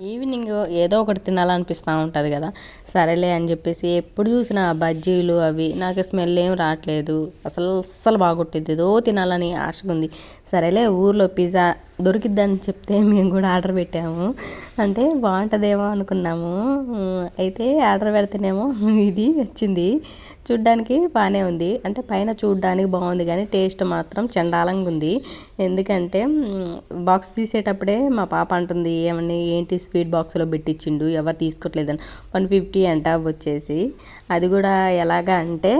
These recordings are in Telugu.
ఈవినింగ్ ఏదో ఒకటి తినాలనిపిస్తూ ఉంటుంది కదా. సరేలే అని చెప్పేసి ఎప్పుడు చూసినా బజ్జీలు అవి నాకు స్మెల్ ఏం రావట్లేదు. అసలు అస్సలు బాగుంటుంది ఏదో తినాలని ఆశగా ఉంది. సరేలే ఊర్లో పిజ్జా దొరికిద్దని చెప్తే మేము కూడా ఆర్డర్ పెట్టాము. అంటే బాగుంటుందేమో అనుకున్నాము. అయితే ఆర్డర్ పెడితేనేమో ఇది వచ్చింది. చూడ్డానికి బాగానే ఉంది. అంటే పైన చూడ్డానికి బాగుంది కానీ టేస్ట్ మాత్రం చండాలంగా ఉంది. ఎందుకంటే బాక్స్ తీసేటప్పుడే మా పాప అంటుంది ఏమని ఏంటి స్వీట్ బాక్స్లో పెట్టించిండు ఎవరు తీసుకోవట్లేదని. వన్ ఫిఫ్టీ అంట వచ్చేసి. అది కూడా ఎలాగా అంటే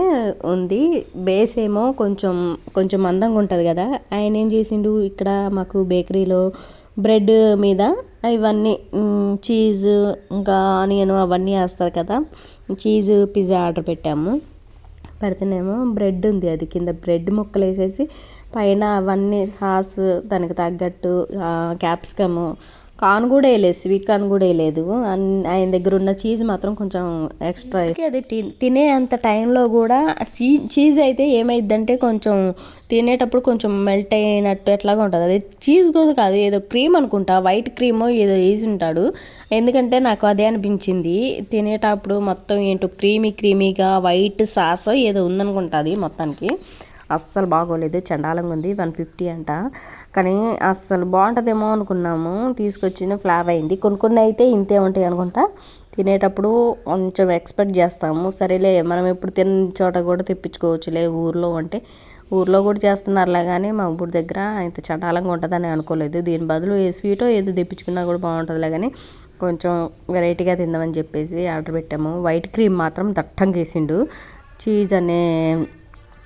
ఉంది. బేస్ ఏమో కొంచెం కొంచెం మందంగా ఉంటుంది కదా. ఆయన ఏం చేసిండు? ఇక్కడ మాకు బేకరీలో బ్రెడ్ మీద ఇవన్నీ చీజ్ ఇంకా ఆనియన్ అవన్నీ వేస్తారు కదా. చీజ్ పిజ్జా ఆర్డర్ పెట్టాము. పెడితేనేమో బ్రెడ్ ఉంది. అది కింద బ్రెడ్ ముక్కలు వేసేసి పైన అవన్నీ సాస్ దానికి తగ్గట్టు క్యాప్సికము కార్న్ కూడా వేయలేదు స్వీట్ కార్న్ కూడా వేయలేదు. ఆయన దగ్గర ఉన్న చీజ్ మాత్రం కొంచెం ఎక్స్ట్రా అది తినే అంత టైంలో కూడా చీజ్ అయితే ఏమైందంటే కొంచెం తినేటప్పుడు కొంచెం మెల్ట్ అయినట్టు ఎట్లాగా ఉంటుంది. అది చీజ్ కూడా కాదు ఏదో క్రీమ్ అనుకుంటా వైట్ క్రీమ్ ఏదో వేసి ఉంటాడు. ఎందుకంటే నాకు అదే అనిపించింది. తినేటప్పుడు మొత్తం ఏంటో క్రీమీ క్రీమీగా వైట్ సాస్ ఏదో ఉందనుకుంటుంది మొత్తానికి. అస్సలు బాగోలేదు చండాలంగా ఉంది వన్ ఫిఫ్టీ అంట. కానీ అస్సలు బాగుంటుందేమో అనుకున్నాము తీసుకొచ్చిన ఫ్లావ్ అయింది. కొన్ని కొన్ని అయితే ఇంతే ఉంటాయి అనుకుంటా. తినేటప్పుడు కొంచెం ఎక్స్పెక్ట్ చేస్తాము. సరేలే మనం ఎప్పుడు తిన్న చోట కూడా తెప్పించుకోవచ్చులే ఊర్లో అంటే. ఊర్లో కూడా చేస్తున్నారులే కానీ మా ఊరి దగ్గర ఇంత చండాలంగా ఉంటుందని అనుకోలేదు. దీని బదులు ఏ స్వీటో ఏదో తెప్పించుకున్నా కూడా బాగుంటుందిలే కానీ కొంచెం వెరైటీగా తిందామని చెప్పేసి ఆర్డర్ పెట్టాము. వైట్ క్రీమ్ మాత్రం దట్టంగా వేసిండు. చీజ్ అనే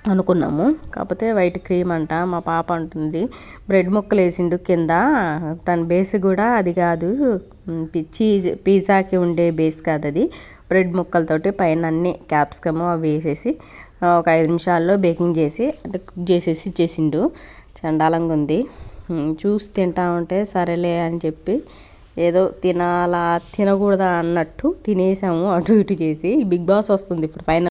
అనుకున్నాము. కాకపోతే వైట్ క్రీమ్ అంట మా పాప అంటుంది. బ్రెడ్ ముక్కలు వేసిండు కింద. తన బేస్ కూడా అది కాదు. చీజ్ పిజ్జాకి ఉండే బేస్ కాదు అది. బ్రెడ్ ముక్కలతోటి పైన అన్ని క్యాప్సికమ్ అవి వేసేసి ఒక ఐదు నిమిషాల్లో బేకింగ్ చేసి అంటే కుక్ చేసేసి ఇచ్చేసిండు. చండాలంగా ఉంది. చూసి తింటా ఉంటే సరేలే అని చెప్పి ఏదో తినాలా తినకూడదా అన్నట్టు తినేసాము అటు ఇటు చేసి. బిగ్ బాస్ వస్తుంది ఇప్పుడు ఫైనల్.